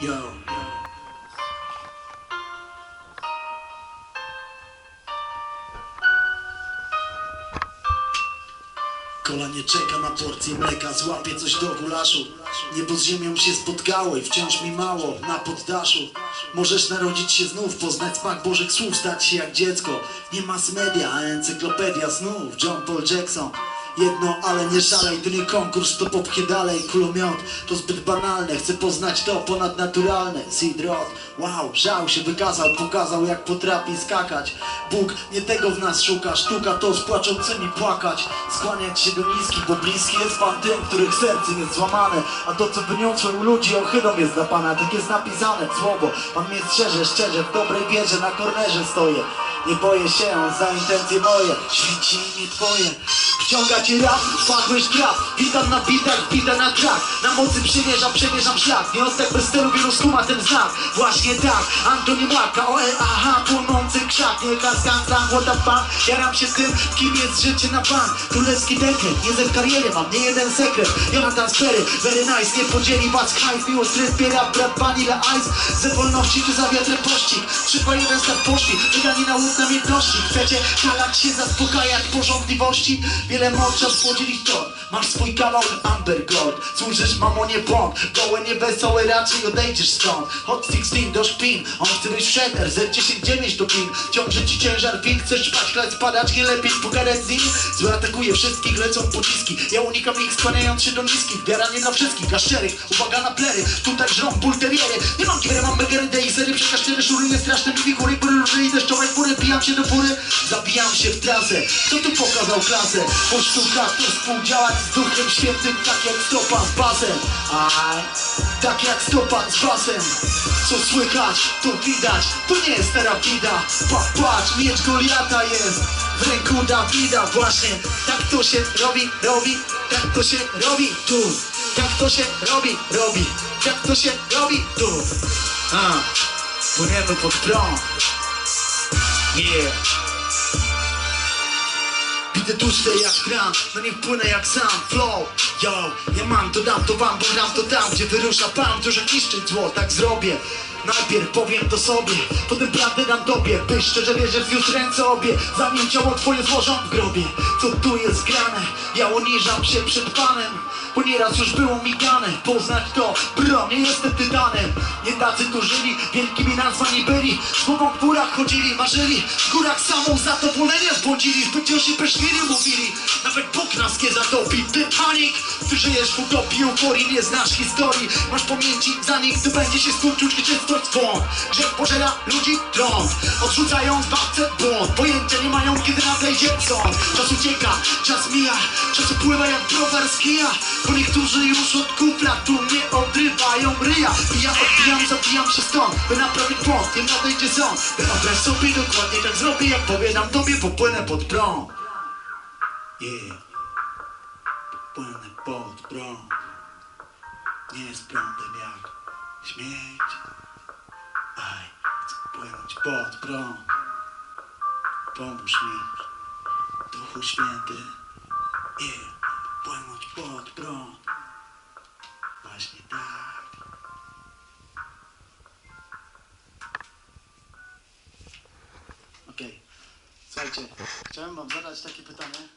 Yo. Kola nie czeka na porcję mleka, złapie coś do gulaszu. Niebo z ziemią się spotkało i wciąż mi mało na poddaszu. Możesz narodzić się znów, poznać smak bożych słów, stać się jak dziecko. Nie mass media, a encyklopedia snów, John Paul Jackson Jedno, ale nie szalej, to nie konkurs, to popchnie dalej Kulomiot, to zbyt banalne, chcę poznać to ponadnaturalne. Seed wow, żał się wykazał, pokazał jak potrafi skakać. Bóg nie tego w nas szuka, sztuka to z płaczącymi płakać. Skłaniać się do niskich, bo bliski jest Pan tym, których serce jest złamane. A to co wyniosłem ludzi ohydą jest dla Pana, tak jest napisane słowo. Pan mnie strzeże, szczerze, w dobrej wierze na kornerze stoję nie boję się za intencje moje, święci imię Twoje. Wciąga cię rap, wpadłeś traf Witam na bitach, bita na track Na mocy przymierzam, przemierzam szlak. Nie oddech bez stylu, wielu skuma ten znak. Właśnie tak, Antoni Młaka, OE, aha Kaskan sam, what the fuck? Jaram się tym, kim jest życie na bank Królewski dekret, nie ze kariery Mam nie jeden sekret, Jonathan Sperry Very nice, nie podzieli was hajs. Miłość zbiera brat Vanilla Ice. Ze wolności czy za wiatrem pościg 3, 2, 1, start poszli Wydani na łuk namiętności Chcecie kalać się, zaspokajać porządliwości? Wiele mocy spłodzili to. Masz swój kawał Gold. Służysz mamonie błąd. Gołe niewesołe raczej odejdziesz stąd. Hot 16 do szpin. On chce być wszedł Z10-9 do pin Ciąży ci ciężar win Chcesz spać, chlać, spadać Nie lepiej pogadać z nim. Zły atakuje wszystkich, lecą pociski Ja unikam ich skłaniając się do niskich. Wiara nie dla wszystkich, a szczerych Uwaga na plery Tutaj żrą bulteriery. Nie mam giery, mam begery i sery Przekaż cztery szuruję straszne mi góry Góry róży i deszczowej góry Pijam się do góry Zabijam się w trasę. Kto tu pokazał klasę? Po sztukach to współdziałać z Duchem Świętym Tak jak stopa z basem. Aj, tak jak stopa z basem. Co słychać, to widać. To nie jest terapida patrz, miecz Goliata jest. W ręku Dawida właśnie. Tak to się robi, robi. Tak to się robi tu. Tak to się robi, robi. Tak to się robi tu. A, płyniemy pod prąd. Yeah. Bity tłuste jak gram, na nich płynę jak sam. Flow Yo, ja mam to dam to wam, bo gram to tam Gdzie wyrusza pan, dużo niszczyć zło, tak zrobię Najpierw powiem to sobie, potem prawdę dam tobie. Byś szczerze wierzę wzniósł ręce obie Zanim ciało twoje złożą w grobie. Co tu jest grane? Ja uniżam się przed panem Bo nieraz już było migane Poznać to, bro, nie jestem tytanem. Nie tacy tu żyli, wielkimi nazwani byli. Słową w górach chodzili, marzyli. W górach samą zadowolenia zbłądzili. Zbyt się pysznieli mówili. Nawet Bóg nas nie zatopi. Titanic Ty żyjesz w utopii, euforii, nie znasz historii. Masz pamięci, zanim gdy będzie się skurczyć i swąd Grzech pożera ludzi tron Odrzucając babce błąd. Pojęcia nie mają, kiedy nadejdzie sąd. Czas ucieka, czas mija. Czas upływa jak browar z kija. Bo niektórzy już od kufla tu nie odrywają ryja. I ja odbijam, zabijam się stąd By naprawić błąd, nie nadejdzie sąd. Wyobraź sobie dokładnie tak zrobię Jak powiadam tobie, popłynę pod prąd. Yeah. Płynę pod prąd. Nie z prądem jak śmieć Aj, chcę płynąć pod prąd Pomóż mi Duchu Święty Yeah, płynąć pod prąd Właśnie tak. Okej, słuchajcie, chciałem wam zadać takie pytanie.